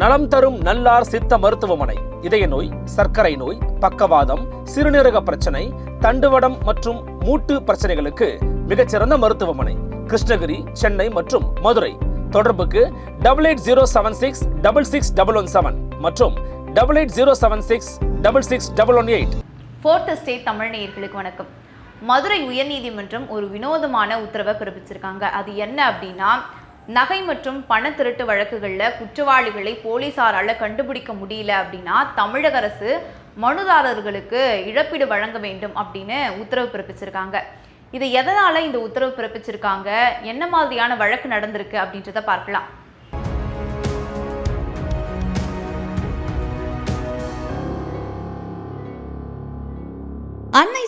நலம் தரும் நல்லார் சித்த மருத்துவமனை. இதய நோய் சர்க்கரை நோய் பக்கவாதம் சிறுநீரக பிரச்சனை தண்டுவடம் மற்றும் மூட்டு பிரச்சனைகளுக்கு மிகச்சிறந்த மருத்துவமனை. கிருஷ்ணகிரி சென்னை மற்றும் மதுரை. தொடர்புக்கு double eight zero seven six double six double one seven மற்றும் double eight zero seven six double six double one eight fourth state Tamil நேயர்களுக்கு வணக்கம். மதுரை உயர்நீதிமன்றம் ஒரு வினோதமான உத்தரவை பிறப்பிச்சிருக்காங்க. அது என்ன அப்படின்னா நகை மற்றும் பண திருட்டு வழக்குகளில் குற்றவாளிகளை போலீசாரால் கண்டுபிடிக்க முடியல அப்படின்னா தமிழக அரசு மனுதாரர்களுக்கு இழப்பீடு வழங்க வேண்டும் அப்படின்னு உத்தரவு பிறப்பிச்சிருக்காங்க. இது எதனால் இந்த உத்தரவு பிறப்பிச்சிருக்காங்க? என்ன மாதிரியான வழக்கு நடந்திருக்கு அப்படின்றத பார்க்கலாம்.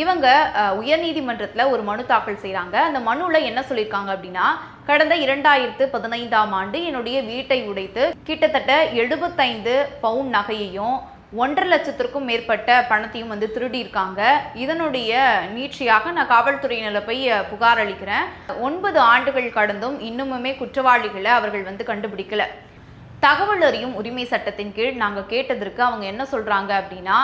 இவங்க உயர்நீதிமன்றத்தில் ஒரு மனு தாக்கல் செய்கிறாங்க அந்த மனுவில் என்ன சொல்லியிருக்காங்க அப்படின்னா கடந்த இரண்டாயிரத்து பதினைந்தாம் ஆண்டு என்னுடைய வீட்டை உடைத்து கிட்டத்தட்ட எழுபத்தைந்து பவுன் நகையையும் ஒன்றரை லட்சத்திற்கும் மேற்பட்ட பணத்தையும் வந்து திருடியிருக்காங்க. இதனுடைய நீட்சியாக நான் காவல்துறையினரை போய் புகார் அளிக்கிறேன். ஒன்பது ஆண்டுகள் கடந்தும் இன்னுமுமே குற்றவாளிகளை அவர்கள் வந்து கண்டுபிடிக்கல. தகவல் அறியும் உரிமை சட்டத்தின் கீழ் நாங்கள் கேட்டதற்கு அவங்க என்ன சொல்கிறாங்க அப்படின்னா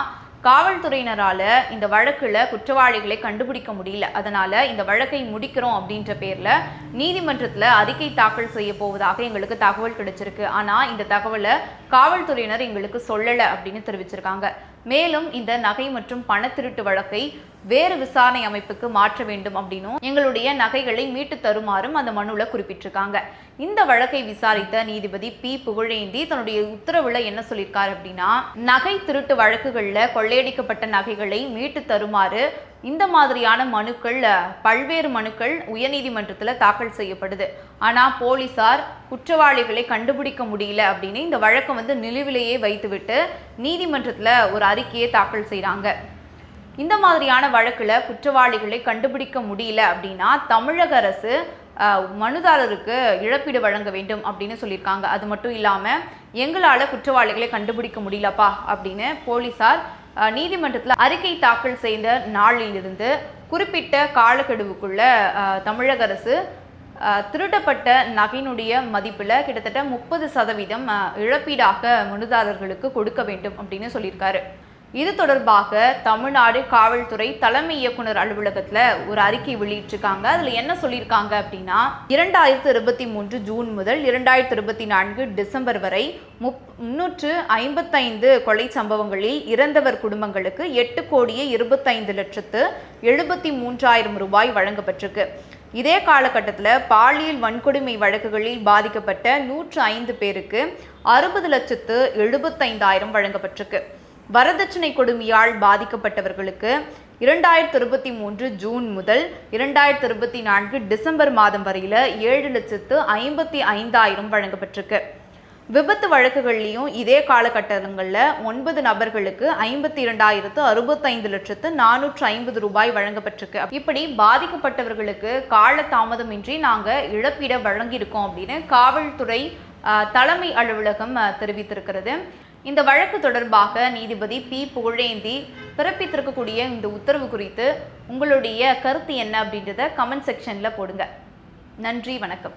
காவல்துறையினரால் இந்த வழக்கில் குற்றவாளிகளை கண்டுபிடிக்க முடியல. அதனால் இந்த வழக்கை முடிக்கிறோம் அப்படின்ற பேரில் நீதிமன்றத்தில் அறிக்கை தாக்கல் செய்ய போவதாக எங்களுக்கு தகவல் கிடைச்சிருக்கு. ஆனால் இந்த தகவலை காவல்துறையினர் எங்களுக்கு சொல்லலை அப்படின்னு தெரிவிச்சிருக்காங்க. மேலும் இந்த நகை மற்றும் பண திருட்டு வழக்கை வேறு விசாரணை அமைப்புக்கு மாற்ற வேண்டும் அப்படின்னும் எங்களுடைய நகைகளை மீட்டு தருமாறும் அந்த மனுல குறிப்பிட்டிருக்காங்க. இந்த வழக்கை விசாரித்த நீதிபதி பி. புகழேந்தி தன்னுடைய உத்தரவுல என்ன சொல்லியிருக்காரு அப்படின்னா நகை திருட்டு வழக்குகளில் கொள்ளையடிக்கப்பட்ட நகைகளை மீட்டு தருமாறு இந்த மாதிரியான மனுக்கள் பல்வேறு மனுக்கள் உயர்நீதிமன்றத்தில் தாக்கல் செய்யப்படுது. ஆனால் போலீசார் குற்றவாளிகளை கண்டுபிடிக்க முடியல அப்படின்னு இந்த வழக்கை வந்து நிலுவிலேயே வைத்துவிட்டு நீதிமன்றத்தில் ஒரு அறிக்கையை தாக்கல் செய்கிறாங்க இந்த மாதிரியான வழக்கில் குற்றவாளிகளை கண்டுபிடிக்க முடியல அப்படின்னா தமிழக அரசு மனுதாரருக்கு இழப்பீடு வழங்க வேண்டும் அப்படின்னு சொல்லியிருக்காங்க. அது மட்டும் இல்லாமல் எங்களால் குற்றவாளிகளை கண்டுபிடிக்க முடியலப்பா அப்படின்னு போலீசார் நீதிமன்றத்தில் அறிக்கை தாக்கல் செய்த நாளிலிருந்து குறிப்பிட்ட காலக்கெடுவுக்குள்ள தமிழக அரசு திருடப்பட்ட நகையினுடைய மதிப்பில் கிட்டத்தட்ட முப்பது சதவீதம் இழப்பீடாக மனுதாரர்களுக்கு கொடுக்க வேண்டும் அப்படின்னு சொல்லியிருக்காரு. இது தொடர்பாக தமிழ்நாடு காவல்துறை தலைமை இயக்குனர் அலுவலகத்துல ஒரு அறிக்கை வெளியிட்டிருக்காங்க. அதுல என்ன சொல்லியிருக்காங்க அப்படின்னா இரண்டாயிரத்து இருபத்தி மூன்று ஜூன் முதல் இரண்டாயிரத்து இருபத்தி நான்கு டிசம்பர் வரை முப் முன்னூற்று ஐம்பத்தைந்து கொலை சம்பவங்களில் இறந்தவர் குடும்பங்களுக்கு எட்டு கோடியே இருபத்தைந்து லட்சத்து எழுபத்தி மூன்றாயிரம் ரூபாய் வழங்கப்பட்டிருக்கு. இதே காலகட்டத்தில் பாலியல் வன்கொடுமை வழக்குகளில் பாதிக்கப்பட்ட நூற்று ஐந்து பேருக்கு அறுபது லட்சத்து எழுபத்தைந்தாயிரம் வழங்கப்பட்டிருக்கு. வரதட்சணை கொடுமையால் பாதிக்கப்பட்டவர்களுக்கு இரண்டாயிரத்தி இருபத்தி மூன்று ஜூன் முதல் இரண்டாயிரத்தி இருபத்தி நான்கு டிசம்பர் மாதம் வரையில் ஏழு லட்சத்து ஐம்பத்தி ஐந்தாயிரம் வழங்கப்பட்டிருக்கு. விபத்து வழக்குகள்லையும் இதே காலகட்டங்களில் ஒன்பது நபர்களுக்கு ஐம்பத்தி இரண்டாயிரத்து அறுபத்தைந்து லட்சத்து நானூற்று ஐம்பது ரூபாய் வழங்கப்பட்டிருக்கு. இப்படி பாதிக்கப்பட்டவர்களுக்கு கால தாமதமின்றி நாங்கள் இழப்பீடை வழங்கியிருக்கோம் அப்படின்னு காவல்துறை தலைமை அலுவலகம் தெரிவித்திருக்கிறது. இந்த வழக்கு தொடர்பாக நீதிபதி பி. புகழேந்தி பிறப்பித்திருக்கக்கூடிய இந்த உத்தரவு குறித்து உங்களுடைய கருத்து என்ன அப்படின்றத கமெண்ட் செக்ஷனில் போடுங்க. நன்றி வணக்கம்.